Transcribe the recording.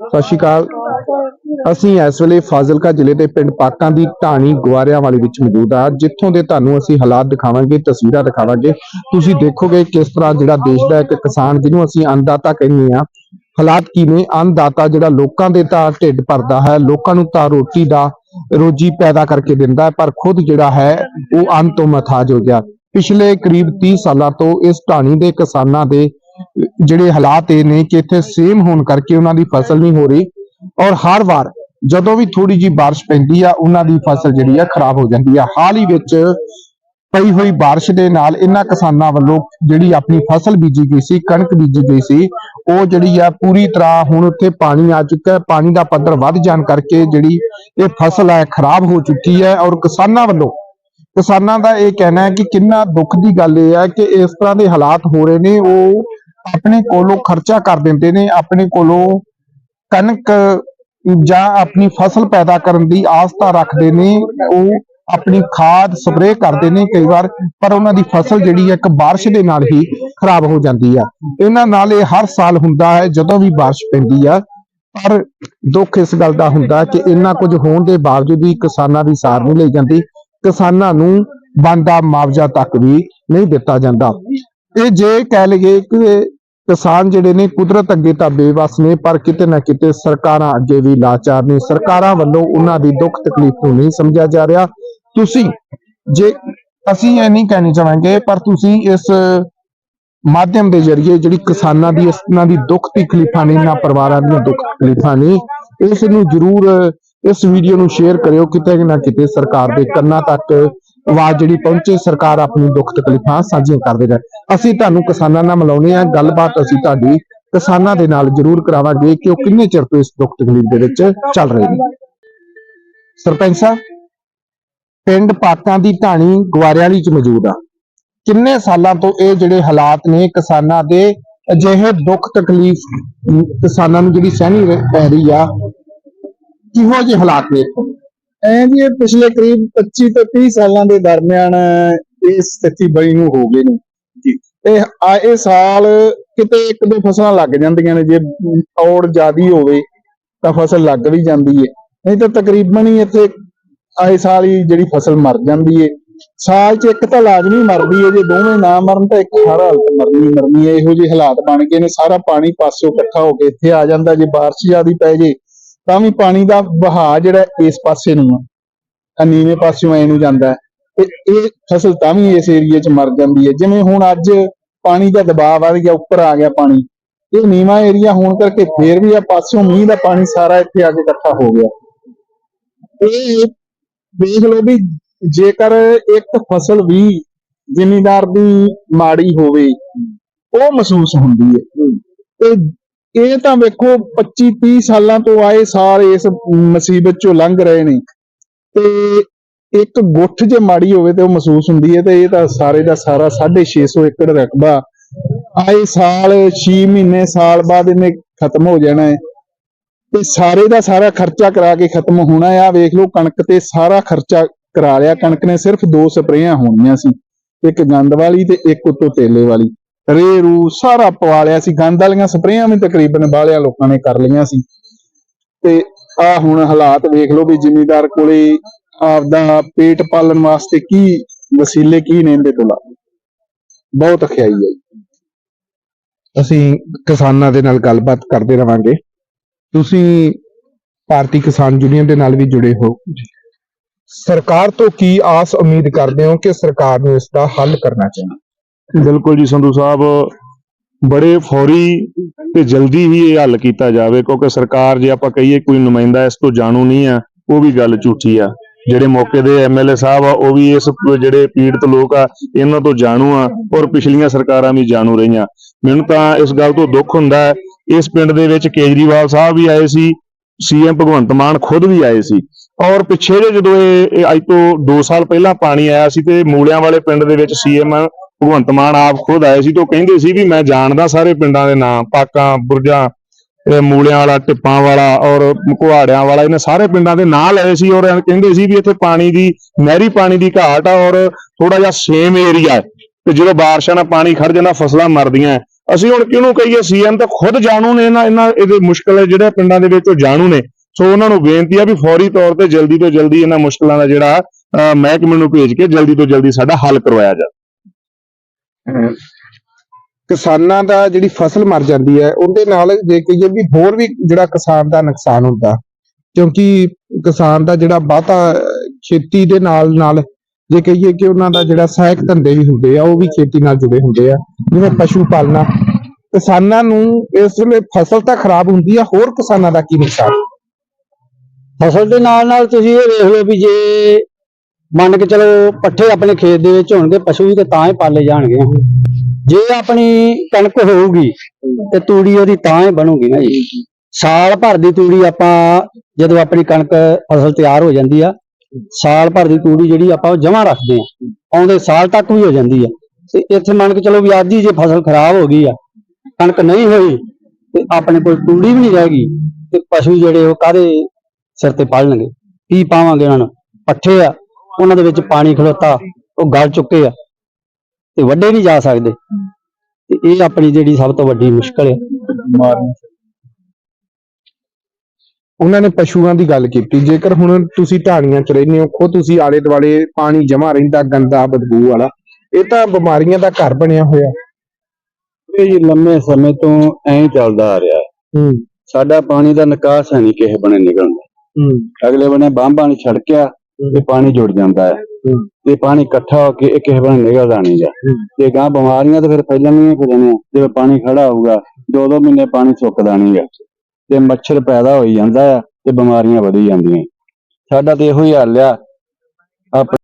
ਸਤਿ ਸ਼੍ਰੀ ਅਕਾਲ। ਅਸੀਂ ਇਸ ਵੇਲੇ ਫਾਜ਼ਿਲਕਾ ਜ਼ਿਲ੍ਹੇ ਦੇ ਪਿੰਡ ਪਾਕਾਂ ਦੀ ਢਾਣੀ ਗੁਆਰਿਆਂ ਵਾਲੀ ਵਿੱਚ ਮੌਜੂਦ ਆ ਜਿੱਥੋਂ ਦੇ ਤੁਹਾਨੂੰ ਅਸੀਂ ਹਾਲਾਤ ਦਿਖਾਵਾਂਗੇ, ਤਸਵੀਰਾਂ ਦਿਖਾਵਾਂਗੇ। ਤੁਸੀਂ ਦੇਖੋਗੇ ਕਿਸ ਤਰ੍ਹਾਂ ਜਿਹੜਾ ਦੇਸ਼ ਦਾ ਇੱਕ ਕਿਸਾਨ ਜਿਹਨੂੰ ਅਸੀਂ ਅੰਨਦਾਤਾ ਕਹਿੰਦੇ ਆ ਹਾਲਾਤ ਕੀ ਨੇ ਅੰਨਦਾਤਾ ਜਿਹੜਾ ਲੋਕਾਂ ਦੇ ਤਾਂ ਢਿੱਡ ਭਰਦਾ ਹੈ, ਲੋਕਾਂ ਨੂੰ ਤਾਂ ਰੋਟੀ ਦਾ ਰੋਜੀ ਪੈਦਾ ਕਰਕੇ ਦਿੰਦਾ ਹੈ, ਪਰ ਖੁਦ ਜਿਹੜਾ ਹੈ, ਉਹ ਅੰਨ ਤੋਂ ਮਥਾਜ ਹੋ ਗਿਆ ਪਿਛਲੇ ਕਰੀਬ 30 ਸਾਲਾਂ ਤੋਂ ਇਸ ਢਾਣੀ ਦੇ ਕਿਸਾਨਾਂ ਦੇ ਜਿਹੜੇ ਹਾਲਾਤ ਇਹ ਨੇ ਕਿ ਇੱਥੇ ਸੇਮ ਹੋਣ ਕਰਕੇ ਉਹਨਾਂ ਦੀ ਫਸਲ ਨਹੀਂ ਹੋ ਰਹੀ ਔਰ ਹਰ ਵਾਰ ਜਦੋਂ ਵੀ ਥੋੜੀ ਜੀ ਬਾਰਿਸ਼ ਪੈਂਦੀ ਆ, ਉਹਨਾਂ ਦੀ ਫਸਲ ਜਿਹੜੀ ਆ ਖਰਾਬ ਹੋ ਜਾਂਦੀ ਆ। ਹਾਲ ਹੀ ਵਿੱਚ ਪਈ ਹੋਈ ਬਾਰਿਸ਼ ਦੇ ਨਾਲ ਇਹਨਾਂ ਕਿਸਾਨਾਂ ਵੱਲੋਂ ਜਿਹੜੀ ਆਪਣੀ ਫਸਲ ਬੀਜੀ ਗਈ ਸੀ, ਕਣਕ ਬੀਜੀ ਗਈ ਸੀ, ਉਹ ਜਿਹੜੀ ਆ ਪੂਰੀ ਤਰ੍ਹਾਂ ਹੁਣ ਉੱਥੇ ਪਾਣੀ ਆ ਚੁੱਕਾ ਹੈ। ਪਾਣੀ ਦਾ ਪੱਧਰ ਵੱਧ ਜਾਣ ਕਰਕੇ ਜਿਹੜੀ ਇਹ ਫਸਲ ਹੈ ਖਰਾਬ ਹੋ ਚੁੱਕੀ ਹੈ ਔਰ ਕਿਸਾਨਾਂ ਵੱਲੋਂ ਕਿਸਾਨਾਂ ਦਾ ਇਹ ਕਹਿਣਾ ਹੈ ਕਿ ਕਿੰਨਾ ਦੁੱਖ ਦੀ ਗੱਲ ਇਹ ਹੈ ਕਿ ਇਸ ਤਰ੍ਹਾਂ ਦੇ ਹਾਲਾਤ ਹੋ ਰਹੇ ਨੇ। ਉਹ ਆਪਣੇ ਕੋਲੋਂ ਖਰਚਾ ਕਰ ਦਿੰਦੇ ਨੇ, ਆਪਣੇ ਕੋਲੋਂ ਕਣਕ ਜਾਂ ਆਪਣੀ ਫਸਲ ਪੈਦਾ ਕਰਨ ਦੀ ਆਸਤਾ ਰੱਖਦੇ ਨੇ, ਉਹ ਆਪਣੀ ਖਾਦ ਸਪਰੇਅ ਕਰਦੇ ਨੇ ਕਈ ਵਾਰ, ਪਰ ਉਹਨਾਂ ਦੀ ਫਸਲ ਜਿਹੜੀ ਹੈ ਇੱਕ ਬਾਰਿਸ਼ ਦੇ ਨਾਲ ਹੀ ਖਰਾਬ ਹੋ ਜਾਂਦੀ ਆ। ਇਹਨਾਂ ਨਾਲ ਇਹ ਹਰ ਸਾਲ ਹੁੰਦਾ ਹੈ, ਜਦੋਂ ਵੀ ਬਾਰਿਸ਼ ਪੈਂਦੀ ਆ। ਪਰ ਦੁੱਖ ਇਸ ਗੱਲ ਦਾ ਹੁੰਦਾ ਕਿ ਇੰਨਾ ਕੁਝ ਹੋਣ ਦੇ ਬਾਵਜੂਦ ਵੀ ਕਿਸਾਨਾਂ ਦੀ ਸਾਰ ਨਹੀਂ ਲਈ ਜਾਂਦੀ, ਕਿਸਾਨਾਂ ਨੂੰ ਬਣਦਾ ਮੁਆਵਜ਼ਾ ਤੱਕ ਵੀ ਨਹੀਂ ਦਿੱਤਾ ਜਾਂਦਾ। ਇਹ ਜੇ ਕਹਿ ਲਈਏ ਕਿ ਕਿਸਾਨ ਜਿਹੜੇ ਨੇ ਕੁਦਰਤ ਅੱਗੇ ਤਾਂ ਬੇਵਸ ਨੇ, ਪਰ ਕਿਤੇ ਨਾ ਕਿਤੇ ਸਰਕਾਰਾਂ ਅੱਗੇ ਵੀ ਲਾਚਾਰ ਨੇ। ਸਰਕਾਰਾਂ ਵੱਲੋਂ ਉਹਨਾਂ ਦੀ ਦੁੱਖ ਤਕਲੀਫ ਨੂੰ ਨਹੀਂ ਸਮਝਿਆ ਜਾ ਰਿਹਾ। ਤੁਸੀਂ ਜੇ, ਅਸੀਂ ਇਹ ਨਹੀਂ ਕਹਿਣੀ ਚਾਹਾਂਗੇ, ਪਰ ਤੁਸੀਂ ਇਸ ਮਾਧਿਅਮ ਦੇ ਜ਼ਰੀਏ ਜਿਹੜੀ ਕਿਸਾਨਾਂ ਦੀ, ਇਹਨਾਂ ਦੀ ਦੁੱਖ ਤਕਲੀਫਾਂ ਨੇ, ਇਹਨਾਂ ਪਰਿਵਾਰਾਂ ਦੀਆਂ ਦੁੱਖ ਤਕਲੀਫਾਂ ਨੇ, ਇਸ ਨੂੰ ਜ਼ਰੂਰ ਇਸ ਵੀਡੀਓ ਨੂੰ ਸ਼ੇਅਰ ਕਰਿਓ। ਕਿਤੇ ਨਾ ਕਿਤੇ ਸਰਕਾਰ ਦੇ ਕੰਨਾਂ ਤੱਕ ਆਵਾਜ਼ ਜਿਹੜੀ ਪਹੁੰਚੇ, ਸਰਕਾਰ ਆਪਣੀ ਦੁੱਖ ਤਕਲੀਫਾਂ ਸਾਂਝੀਆਂ ਕਰਦੇ ਰਹੇ ਅਸੀਂ ਤੁਹਾਨੂੰ ਕਿਸਾਨਾਂ ਨਾਲ ਮਿਲਾਉਣੇ ਆ ਗੱਲਬਾਤ ਅਸੀਂ ਤੁਹਾਡੀ ਕਿਸਾਨਾਂ ਦੇ ਨਾਲ ਜ਼ਰੂਰ ਕਰਾਵਾਂਗੇ ਕਿ ਉਹ ਕਿੰਨੇ ਚਿਰ ਤੋਂ ਇਸ ਦੁੱਖ ਤਕਲੀਫ ਦੇ ਵਿੱਚ ਚੱਲ ਰਹੇ ਨੇ। ਸਰਪੰਚ ਸਾਹਿਬ, ਪਿੰਡ ਪਾਤਾਂ ਦੀ ਢਾਣੀ ਗਵਾਰਿਆਲੀ ਚ ਮੌਜੂਦ ਆ। ਕਿੰਨੇ ਸਾਲਾਂ ਤੋਂ ਇਹ ਜਿਹੜੇ ਹਾਲਾਤ ਨੇ ਕਿਸਾਨਾਂ ਦੇ, ਅਜਿਹੇ ਦੁੱਖ ਤਕਲੀਫ ਕਿਸਾਨਾਂ ਨੂੰ ਜਿਹੜੀ ਸਹਿਣੀ ਪੈ ਰਹੀ ਆ, ਕਿਹੋ ਜਿਹੇ ਹਾਲਾਤ ਨੇ? ਐਂ ਜੀ ਇਹ ਪਿਛਲੇ ਕਰੀਬ 25 ਤੋਂ 30 ਸਾਲਾਂ ਦੇ ਦਰਮਿਆਨ ਇਹ ਸਥਿਤੀ ਬਣੀ ਨੂੰ ਹੋ ਗਈ ਨੇ ਜੀ ਇਹ ਆਏ ਸਾਲ ਕਿਤੇ ਇੱਕ ਦੋ ਫਸਲਾਂ ਲੱਗ ਜਾਂਦੀਆਂ ਨੇ ਜੇ ਔੜ ਜ਼ਿਆਦੀ ਹੋਵੇ ਤਾਂ ਫਸਲ ਲੱਗ ਵੀ ਜਾਂਦੀ ਏ। ਨਹੀਂ ਤਾਂ ਤਕਰੀਬਨ ਹੀ ਇੱਥੇ ਆਏ ਸਾਲ ਹੀ ਜਿਹੜੀ ਫਸਲ ਮਰ ਜਾਂਦੀ ਏ। ਸਾਲ 'ਚ ਇੱਕ ਤਾਂ ਲਾਜ਼ਮੀ ਮਰਦੀ ਏ ਜੇ ਦੋਵੇਂ ਨਾ ਮਰਨ ਤਾਂ ਇੱਕ ਹਰ ਹਾਲਤ ਮਰਨੀ ਮਰਨੀ ਏ। ਇਹੋ ਜਿਹੇ ਹਾਲਾਤ ਬਣ ਗਏ ਨੇ ਸਾਰਾ ਪਾਣੀ ਪਾਸਿਓਂ ਇਕੱਠਾ ਹੋ ਕੇ ਇੱਥੇ ਆ ਜਾਂਦਾ। ਜੇ ਬਾਰਿਸ਼ ਜ਼ਿਆਦੀ ਪੈ ਜੇ ਤਾਂ ਵੀ ਪਾਣੀ ਦਾ ਵਹਾਅ ਜਿਹੜਾ ਇਸ ਪਾਸੇ ਨੂੰ ਆ ਨੀਵੇਂ ਪਾਸਿਓਂ ਐ ਨੂੰ ਜਾਂਦਾ ਤੇ ਇਹ ਫਸਲ ਤਾਂ ਵੀ ਇਸ ਏਰੀਏ 'ਚ ਮਰ ਜਾਂਦੀ ਹੈ। ਜਿਵੇਂ ਹੁਣ ਅੱਜ ਪਾਣੀ ਦਾ ਦਬਾਅ ਵੱਧ ਗਿਆ, ਉੱਪਰ ਆ ਗਿਆ ਪਾਣੀ, ਇਹ ਨੀਵਾਂ ਏਰੀਆ ਹੋਣ ਕਰਕੇ ਫੇਰ ਵੀ ਆ ਪਾਸਿਓਂ ਮੀਂਹ ਦਾ ਪਾਣੀ ਸਾਰਾ ਇੱਥੇ ਆ ਕੇ ਇਕੱਠਾ ਹੋ ਗਿਆ। ਇਹ ਦੇਖ ਲਓ ਵੀ ਜੇਕਰ ਇੱਕ ਫਸਲ ਵੀ ਜ਼ਿਮੀਂਦਾਰ ਦੀ ਮਾੜੀ ਹੋਵੇ, ਉਹ ਮਹਿਸੂਸ ਹੁੰਦੀ ਹੈ। ਤੇ ਇਹ ਤਾਂ ਵੇਖੋ 25 30 ਸਾਲਾਂ ਤੋਂ ਆਏ ਸਾਲ ਇਸ ਮੁਸੀਬਤ ਚੋਂ ਲੰਘ ਰਹੇ ਨੇ। ਤੇ ਇੱਕ ਗੁੱਠ ਜੇ ਮਾੜੀ ਹੋਵੇ ਤੇ ਉਹ ਮਹਿਸੂਸ ਹੁੰਦੀ ਹੈ ਤੇ ਇਹ ਤਾਂ ਸਾਰੇ ਦਾ ਸਾਰਾ 650 ਏਕੜ ਰਕਬਾ ਆਏ ਸਾਲ 6 ਮਹੀਨੇ, ਸਾਲ ਬਾਅਦ ਇਹਨੇ ਖਤਮ ਹੋ ਜਾਣਾ ਹੈ। ਤੇ ਸਾਰੇ ਦਾ ਸਾਰਾ ਖਰਚਾ ਕਰਾ ਕੇ ਖਤਮ ਹੋਣਾ ਆ ਵੇਖ ਲਓ ਕਣਕ ਤੇ ਸਾਰਾ ਖਰਚਾ ਕਰਾ ਲਿਆ। ਕਣਕ ਨੇ ਸਿਰਫ ਦੋ ਸਪਰੇਆਂ ਹੋਣੀਆਂ ਸੀ। ਇੱਕ ਗੰਦ ਵਾਲੀ ਤੇ ਇੱਕ ਉੱਤੋਂ ਤੇਲੇ ਵਾਲੀ। ਰੇ ਰੂ ਸਾਰਾ ਪਵਾ ਲਿਆ ਸੀ। ਗੰਦ ਵਾਲੀਆਂ ਸਪਰੇਆਂ ਵੀ ਤਕਰੀਬਨ ਬਾਹਲਿਆਂ ਲੋਕਾਂ ਨੇ ਕਰ ਲਈਆਂ ਸੀ। ਤੇ ਆ ਹੁਣ ਹਾਲਾਤ ਵੇਖ ਲਓ ਵੀ ਜ਼ਿਮੀਦਾਰ ਕੋਲੇ ਆਪਦਾ ਪੇਟ ਪਾਲਣ ਵਾਸਤੇ ਕੀ ਵਸੀਲੇ ਕੀ ਨੇ ਇਹਦੇ ਕੋਲ ਬਹੁਤ ਅਖਿਆਈ ਹੈ। ਅਸੀਂ ਕਿਸਾਨਾਂ ਦੇ ਨਾਲ ਗੱਲਬਾਤ ਕਰਦੇ ਰਵਾਂਗੇ। ਤੁਸੀਂ ਭਾਰਤੀ ਕਿਸਾਨ ਯੂਨੀਅਨ ਦੇ ਨਾਲ ਵੀ ਜੁੜੇ ਹੋ। ਸਰਕਾਰ ਤੋਂ ਕੀ ਆਸ ਉਮੀਦ ਕਰਦੇ ਹੋ ਕਿ ਸਰਕਾਰ ਨੂੰ ਇਸ ਦਾ ਹੱਲ ਕਰਨਾ ਚਾਹੀਦਾ? ਬਿਲਕੁਲ ਜੀ, ਸੰਧੂ ਸਾਹਿਬ, ਬੜੇ ਫੌਰੀ ਤੇ ਜਲਦੀ ਹੀ ਇਹ ਹੱਲ ਕੀਤਾ ਜਾਵੇ, ਕਿਉਂਕਿ ਸਰਕਾਰ ਜੇ ਆਪਾਂ ਕਹੀਏ ਕੋਈ ਨੁਮਾਇੰਦਾ ਇਸ ਤੋਂ ਜਾਣੂ ਨਹੀਂ ਆ ਉਹ ਵੀ ਗੱਲ ਝੂਠੀ ਆ। ਜਿਹੜੇ ਮੌਕੇ ਦੇ ਐਮਐਲਏ ਸਾਹਿਬ ਆ, ਉਹ ਵੀ ਇਸ ਜਿਹੜੇ ਪੀੜਤ ਲੋਕ ਆ, ਇਹਨਾਂ ਤੋਂ ਜਾਣੂ ਆ ਔਰ ਪਿਛਲੀਆਂ ਸਰਕਾਰਾਂ ਵੀ ਜਾਣੂ ਰਹੀਆਂ। ਮੈਨੂੰ ਤਾਂ ਇਸ ਗੱਲ ਤੋਂ ਦੁੱਖ ਹੁੰਦਾ ਹੈ, ਇਸ ਪਿੰਡ ਦੇ ਵਿੱਚ ਕੇਜਰੀਵਾਲ ਸਾਹਿਬ ਵੀ ਆਏ ਸੀ ਸੀਐਮ ਭਗਵੰਤ ਮਾਨ ਖੁਦ ਵੀ ਆਏ ਸੀ। ਔਰ ਪਿੱਛੇ ਜੇ ਜਦੋਂ ਇਹ ਇਹ ਅੱਜ ਤੋਂ 2 ਸਾਲ ਪਹਿਲਾਂ ਪਾਣੀ ਆਇਆ ਸੀ ਤੇ ਮੂਲਿਆਂ ਵਾਲੇ ਪਿੰਡ ਦੇ ਵਿੱਚ ਸੀਐਮ ਭਗਵੰਤ ਮਾਨ ਆਪ ਖੁਦ ਆਏ ਸੀ ਤੇ ਉਹ ਕਹਿੰਦੇ ਸੀ ਵੀ ਮੈਂ ਜਾਣਦਾ ਸਾਰੇ ਪਿੰਡਾਂ ਦੇ ਨਾਂ ਪਾਕਾਂ ਬੁਰਜਾਂ ਇਹ ਮੂਲਿਆਂ ਵਾਲਾ ਟਿੱਪਾਂ ਵਾਲਾ ਔਰ ਕੁਹਾੜਿਆਂ ਵਾਲਾ ਇਹਨਾਂ ਸਾਰੇ ਪਿੰਡਾਂ ਦੇ ਨਾਂ ਲਏ ਸੀ ਔਰ ਕਹਿੰਦੇ ਸੀ ਵੀ ਇੱਥੇ ਪਾਣੀ ਦੀ ਨਹਿਰੀ ਪਾਣੀ ਦੀ ਘਾਟ ਆ ਔਰ ਥੋੜਾ ਜਿਹਾ ਸੇਮ ਏਰੀਆ ਹੈ। ਤੇ ਜਦੋਂ ਬਾਰਿਸ਼ਾਂ ਨਾਲ ਪਾਣੀ ਖੜ ਜਾਂਦਾ ਫਸਲਾਂ ਮਰਦੀਆਂ। ਅਸੀਂ ਹੁਣ ਕਿਹਨੂੰ ਕਹੀਏ? ਸੀਐਮ ਤਾਂ ਖੁਦ ਜਾਣੂ ਨੇ ਇਹਨਾਂ ਇਹਨਾਂ ਇਹਦੇ ਮੁਸ਼ਕਲ ਜਿਹੜੇ ਪਿੰਡਾਂ ਦੇ ਵਿੱਚ ਉਹ ਜਾਣੂ ਨੇ। ਸੋ ਉਹਨਾਂ ਨੂੰ ਬੇਨਤੀ ਆ ਵੀ ਫੌਰੀ ਤੌਰ ਤੇ ਜਲਦੀ ਤੋਂ ਜਲਦੀ ਇਹਨਾਂ ਮੁਸ਼ਕਲਾਂ ਦਾ ਜਿਹੜਾ ਅਹ, ਮਹਿਕਮੇ ਨੂੰ ਭੇਜ ਕੇ ਜਲਦੀ ਤੋਂ ਜਲਦੀ ਸਾਡਾ ਹੱਲ ਕਰਵਾਇਆ ਜਾਵੇ। ਕਿਸਾਨਾਂ ਦਾ ਜਿਹੜੀ ਫਸਲ ਮਰ ਜਾਂਦੀ ਹੈ, ਉਹਦੇ ਨਾਲ ਜੇ ਕਹੀਏ ਵੀ ਹੋਰ ਵੀ ਜਿਹੜਾ ਕਿਸਾਨ ਦਾ ਨੁਕਸਾਨ ਹੁੰਦਾ, ਕਿਉਂਕਿ ਕਿਸਾਨ ਦਾ ਜਿਹੜਾ ਬਹੁਤਾ ਖੇਤੀ ਦੇ ਨਾਲ ਨਾਲ ਜੇ ਕਹੀਏ ਕਿ ਉਹਨਾਂ ਦਾ ਜਿਹੜਾ ਸਹਾਇਕ ਧੰਦੇ ਵੀ ਹੁੰਦੇ ਆ, ਉਹ ਵੀ ਖੇਤੀ ਨਾਲ ਜੁੜੇ ਹੁੰਦੇ ਆ, ਜਿਵੇਂ ਪਸ਼ੂ ਪਾਲਣਾ। ਕਿਸਾਨਾਂ ਨੂੰ ਇਸ ਵੇਲੇ ਫਸਲ ਤਾਂ ਖਰਾਬ ਹੁੰਦੀ ਆ, ਹੋਰ ਕਿਸਾਨਾਂ ਦਾ ਕੀ ਨੁਕਸਾਨ? ਫਸਲ ਦੇ ਨਾਲ ਨਾਲ ਤੁਸੀਂ ਇਹ ਵੇਖ ਲਓ ਵੀ ਜੇ ਮੰਨ ਕੇ ਚਲੋ ਪੱਠੇ ਆਪਣੇ ਖੇਤ ਦੇ ਵਿੱਚ ਹੋਣਗੇ, ਪਸ਼ੂ ਵੀ ਤੇ ਤਾਂ ਹੀ ਪਾਲੇ ਜਾਣਗੇ ਜੇ ਆਪਣੀ ਕਣਕ ਹੋਊਗੀ ਤੇ ਤੂੜੀ ਉਹਦੀ ਤਾਂ ਹੀ ਬਣੂਗੀ ਨਾ ਜੀ। ਸਾਲ ਭਰ ਦੀ ਤੂੜੀ ਆਪਾਂ, ਜਦੋਂ ਆਪਣੀ ਕਣਕ ਫਸਲ ਤਿਆਰ ਹੋ ਜਾਂਦੀ ਆ, ਸਾਲ ਭਰ ਦੀ ਤੂੜੀ ਜਿਹੜੀ ਆਪਾਂ ਉਹ ਜਮਾ ਰੱਖਦੇ ਆ। ਆਉਂਦੇ ਸਾਲ ਤੱਕ ਵੀ ਹੋ ਜਾਂਦੀ ਆ। ਤੇ ਇੱਥੇ ਮੰਨ ਕੇ ਚਲੋ ਵੀ ਅੱਜ ਹੀ ਜੇ ਫਸਲ ਖਰਾਬ ਹੋ ਗਈ ਆ, ਕਣਕ ਨਹੀਂ ਹੋਈ, ਤੇ ਆਪਣੇ ਕੋਲ ਤੂੜੀ ਵੀ ਨਹੀਂ ਰਹੇਗੀ ਤੇ ਪਸ਼ੂ ਜਿਹੜੇ ਉਹ ਕਾਦੇ ਸਿਰ ਤੇ ਪਾਲਣਗੇ? ਕੀ ਪਾਵਾਂਗੇ ਉਹਨਾਂ ਨੂੰ? ਪੱਠੇ ਆ ਉਹਨਾਂ ਦੇ ਵਿੱਚ ਪਾਣੀ ਖਲੋਤਾ ਉਹ ਗਲ ਚੁੱਕੇ ਆ ਤੇ ਵੱਡੇ ਨਹੀਂ ਜਾ ਸਕਦੇ। ਤੇ ਇਹ ਆਪਣੀ ਜਿਹੜੀ ਸਭ ਤੋਂ ਵੱਡੀ ਮੁਸ਼ਕਲ ਹੈ। ਉਹਨਾਂ ਨੇ ਪਸ਼ੂਆਂ ਦੀ ਗੱਲ ਕੀਤੀ। ਜੇਕਰ ਹੁਣ ਤੁਸੀਂ ਢਾਣੀਆਂ ਚ ਰਹਿੰਦੇ ਹੋ ਖੁਦ ਤੁਸੀਂ ਆਲੇ ਦੁਆਲੇ ਪਾਣੀ ਜਮਾ ਰਹਿੰਦਾ ਗੰਦਾ ਬਦਬੂ ਵਾਲਾ ਇਹ ਤਾਂ ਬਿਮਾਰੀਆਂ ਦਾ ਘਰ ਬਣਿਆ ਹੋਇਆ। ਇਹ ਜੀ ਲੰਮੇ ਸਮੇਂ ਤੋਂ ਐਂ ਚੱਲਦਾ ਆ ਰਿਹਾ। ਹੈ। ਸਾਡਾ ਪਾਣੀ ਦਾ ਨਿਕਾਸ ਹੈ ਨਹੀਂ ਕਿਸੇ ਬਣੇ ਨਿਕਲਦਾ ਹੂੰ। ਅਗਲੇ ਬਣੇ ਬਾਂਬਾਂ ਨਹੀਂ ਛੜਕਿਆ ਤੇ ਪਾਣੀ ਜੁੜ ਜਾਂਦਾ ਹੈ। ਹੂੰ। ਤੇ ਪਾਣੀ ਇਕੱਠਾ ਹੋ ਕੇ ਇਹ ਕਿਸੇ ਬਣੇ ਨਿਕਲਦਾ ਨਹੀਂ ਗਾ ਹੂੰ। ਤੇ ਗਾਂ ਬਿਮਾਰੀਆਂ ਤਾਂ ਫਿਰ ਫੈਲਣਗੀਆਂ ਫਿਰਨੀਆਂ ਜਦੋਂ ਪਾਣੀ ਖੜਾ ਹੋਊਗਾ ਦੋ ਦੋ ਮਹੀਨੇ ਪਾਣੀ ਸੁੱਕਦਾ ਨਹੀਂ ਗਾ ਤੇ ਮੱਛਰ ਪੈਦਾ ਹੋਈ ਜਾਂਦਾ ਆ ਤੇ ਬਿਮਾਰੀਆਂ ਵਧੀ ਜਾਂਦੀਆਂ। ਸਾਡਾ ਤੇ ਇਹੋ ਹੀ ਹੱਲ ਆ।